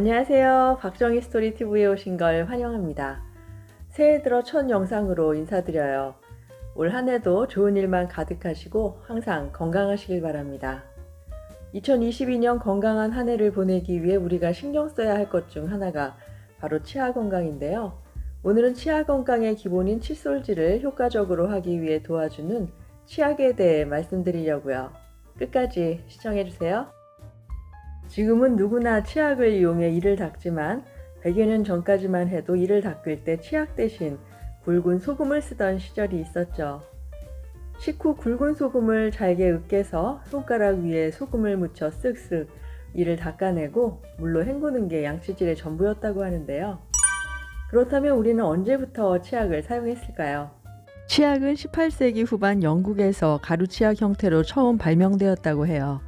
안녕하세요. 박정희 스토리 TV에 오신 걸 환영합니다. 새해 들어 첫 영상으로 인사드려요. 올 한 해도 좋은 일만 가득하시고 항상 건강하시길 바랍니다. 2022년 건강한 한 해를 보내기 위해 우리가 신경 써야 할 것 중 하나가 바로 치아 건강인데요. 오늘은 치아 건강의 기본인 칫솔질을 효과적으로 하기 위해 도와주는 치약에 대해 말씀드리려고요. 끝까지 시청해주세요. 지금은 누구나 치약을 이용해 이를 닦지만 100여 년 전까지만 해도 이를 닦을 때 치약 대신 굵은 소금을 쓰던 시절이 있었죠. 식후 굵은 소금을 잘게 으깨서 손가락 위에 소금을 묻혀 쓱쓱 이를 닦아내고 물로 헹구는 게 양치질의 전부였다고 하는데요. 그렇다면 우리는 언제부터 치약을 사용했을까요? 치약은 18세기 후반 영국에서 가루 치약 형태로 처음 발명되었다고 해요.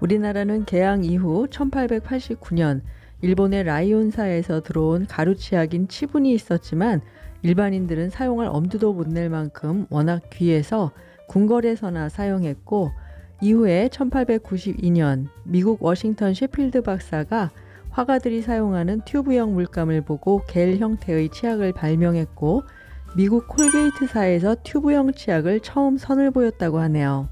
우리나라는 개항 이후 1889년 일본의 라이온사에서 들어온 가루 치약인 치분이 있었지만 일반인들은 사용할 엄두도 못 낼 만큼 워낙 귀해서 궁궐에서나 사용했고 이후에 1892년 미국 워싱턴 셰필드 박사가 화가들이 사용하는 튜브형 물감을 보고 겔 형태의 치약을 발명했고 미국 콜게이트사에서 튜브형 치약을 처음 선을 보였다고 하네요.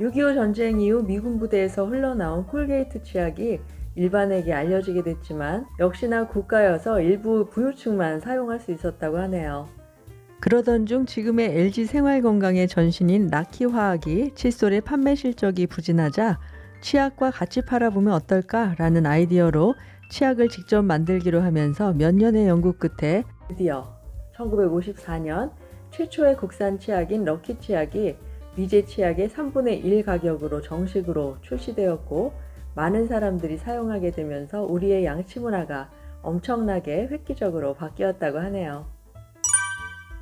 6.25 전쟁 이후 미군 부대에서 흘러나온 콜게이트 치약이 일반에게 알려지게 됐지만 역시나 고가여서 일부 부유층만 사용할 수 있었다고 하네요. 그러던 중 지금의 LG 생활건강의 전신인 라키화학이 칫솔의 판매 실적이 부진하자 치약과 같이 팔아보면 어떨까라는 아이디어로 치약을 직접 만들기로 하면서 몇 년의 연구 끝에 드디어 1954년 최초의 국산 치약인 럭키 치약이 미제 치약의 3분의 1 가격으로 정식으로 출시되었고 많은 사람들이 사용하게 되면서 우리의 양치 문화가 엄청나게 획기적으로 바뀌었다고 하네요.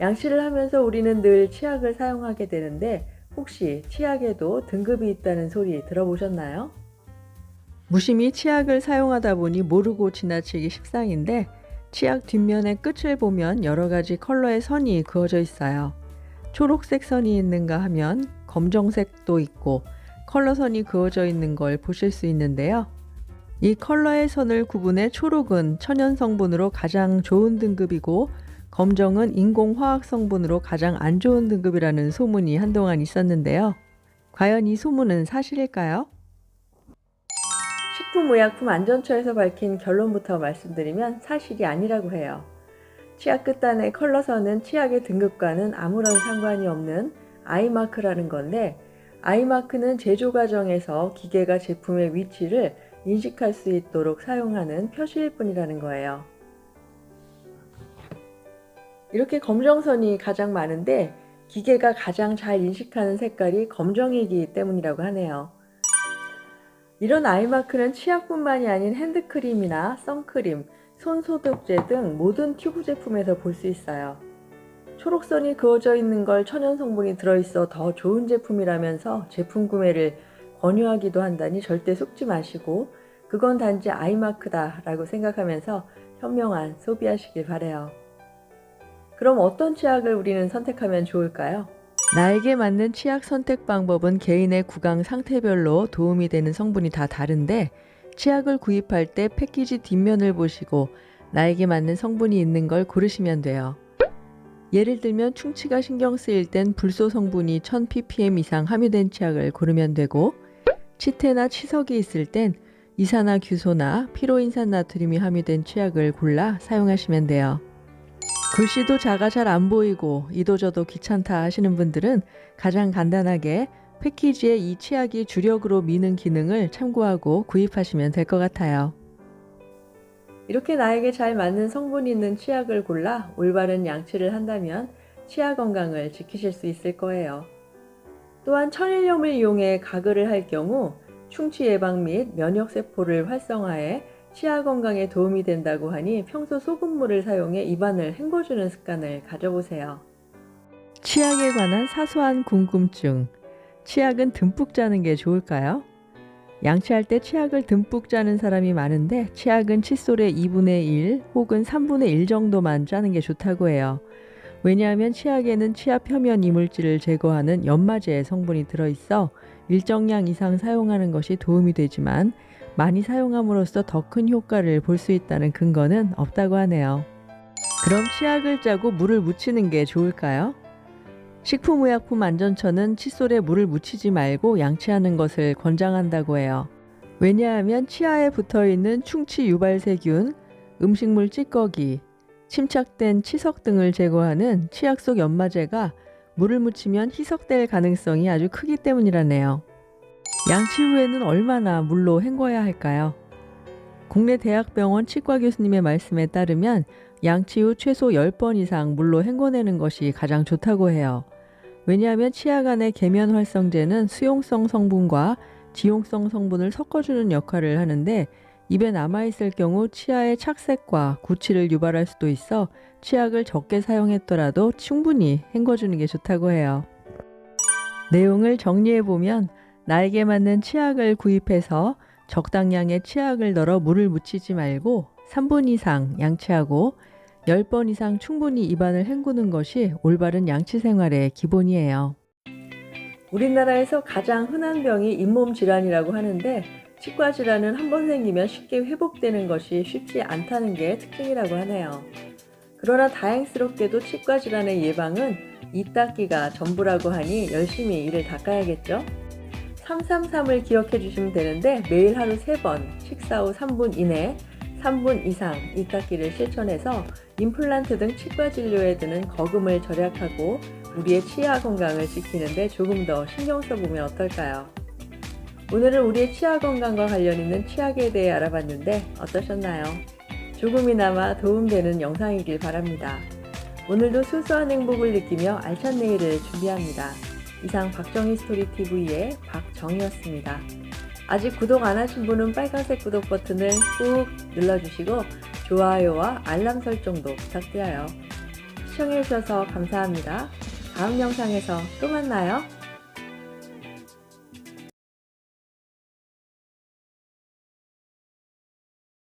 양치를 하면서 우리는 늘 치약을 사용하게 되는데 혹시 치약에도 등급이 있다는 소리 들어보셨나요? 무심히 치약을 사용하다 보니 모르고 지나치기 식상인데 치약 뒷면의 끝을 보면 여러 가지 컬러의 선이 그어져 있어요. 초록색 선이 있는가 하면 검정색도 있고 컬러 선이 그어져 있는 걸 보실 수 있는데요. 이 컬러의 선을 구분해 초록은 천연 성분으로 가장 좋은 등급이고 검정은 인공화학 성분으로 가장 안 좋은 등급이라는 소문이 한동안 있었는데요. 과연 이 소문은 사실일까요? 식품의약품안전처에서 밝힌 결론부터 말씀드리면 사실이 아니라고 해요. 치약 끝단의 컬러선은 치약의 등급과는 아무런 상관이 없는 아이마크라는 건데 아이마크는 제조 과정에서 기계가 제품의 위치를 인식할 수 있도록 사용하는 표시일 뿐이라는 거예요. 이렇게 검정선이 가장 많은데 기계가 가장 잘 인식하는 색깔이 검정이기 때문이라고 하네요. 이런 아이마크는 치약뿐만이 아닌 핸드크림이나 선크림, 손소독제 등 모든 튜브 제품에서 볼 수 있어요. 초록선이 그어져 있는 걸 천연 성분이 들어있어 더 좋은 제품이라면서 제품 구매를 권유하기도 한다니 절대 속지 마시고 그건 단지 아이마크다 라고 생각하면서 현명한 소비하시길 바래요. 그럼 어떤 치약을 우리는 선택하면 좋을까요? 나에게 맞는 치약 선택 방법은 개인의 구강 상태별로 도움이 되는 성분이 다 다른데 치약을 구입할 때 패키지 뒷면을 보시고 나에게 맞는 성분이 있는 걸 고르시면 돼요. 예를 들면 충치가 신경 쓰일 땐 불소 성분이 1000ppm 이상 함유된 치약을 고르면 되고 치태나 치석이 있을 땐 이산화규소나 피로인산 나트륨이 함유된 치약을 골라 사용하시면 돼요. 글씨도 작아 잘 안 보이고 이도저도 귀찮다 하시는 분들은 가장 간단하게 패키지에 이 치약이 주력으로 미는 기능을 참고하고 구입하시면 될 것 같아요. 이렇게 나에게 잘 맞는 성분이 있는 치약을 골라 올바른 양치를 한다면 치아 건강을 지키실 수 있을 거예요. 또한 천일염을 이용해 가글을 할 경우 충치 예방 및 면역세포를 활성화해 치아 건강에 도움이 된다고 하니 평소 소금물을 사용해 입안을 헹궈주는 습관을 가져보세요. 치약에 관한 사소한 궁금증. 치약은 듬뿍 짜는 게 좋을까요? 양치할 때 치약을 듬뿍 짜는 사람이 많은데 치약은 칫솔의 2분의 1 혹은 3분의 1 정도만 짜는 게 좋다고 해요. 왜냐하면 치약에는 치아 표면 이물질을 제거하는 연마제 성분이 들어있어 일정량 이상 사용하는 것이 도움이 되지만 많이 사용함으로써 더 큰 효과를 볼 수 있다는 근거는 없다고 하네요. 그럼 치약을 짜고 물을 묻히는 게 좋을까요? 식품의약품안전처는 칫솔에 물을 묻히지 말고 양치하는 것을 권장한다고 해요. 왜냐하면 치아에 붙어 있는 충치 유발 세균, 음식물 찌꺼기, 침착된 치석 등을 제거하는 치약 속 연마제가 물을 묻히면 희석될 가능성이 아주 크기 때문이라네요. 양치 후에는 얼마나 물로 헹궈야 할까요? 국내 대학병원 치과 교수님의 말씀에 따르면 양치 후 최소 10번 이상 물로 헹궈내는 것이 가장 좋다고 해요. 왜냐하면 치아 간의 계면 활성제는 수용성 성분과 지용성 성분을 섞어주는 역할을 하는데 입에 남아있을 경우 치아의 착색과 구취를 유발할 수도 있어 치약을 적게 사용했더라도 충분히 헹궈주는 게 좋다고 해요. 내용을 정리해보면 나에게 맞는 치약을 구입해서 적당량의 치약을 널어 물을 묻히지 말고 3분 이상 양치하고 10번 이상 충분히 입안을 헹구는 것이 올바른 양치 생활의 기본이에요. 우리나라에서 가장 흔한 병이 잇몸 질환이라고 하는데 치과 질환은 한 번 생기면 쉽게 회복되는 것이 쉽지 않다는 게 특징이라고 하네요. 그러나 다행스럽게도 치과 질환의 예방은 이 닦기가 전부라고 하니 열심히 이를 닦아야겠죠? 333을 기억해 주시면 되는데 매일 하루 3번, 식사 후 3분 이내 3분 이상 이 닦기를 실천해서 임플란트 등 치과 진료에 드는 거금을 절약하고 우리의 치아 건강을 지키는데 조금 더 신경 써보면 어떨까요? 오늘은 우리의 치아 건강과 관련 있는 치약에 대해 알아봤는데 어떠셨나요? 조금이나마 도움되는 영상이길 바랍니다. 오늘도 소소한 행복을 느끼며 알찬 내일을 준비합니다. 이상 박정희 스토리TV의 박정희였습니다. 아직 구독 안 하신 분은 빨간색 구독 버튼을 꾹 눌러주시고 좋아요와 알람 설정도 부탁드려요. 시청해주셔서 감사합니다. 다음 영상에서 또 만나요.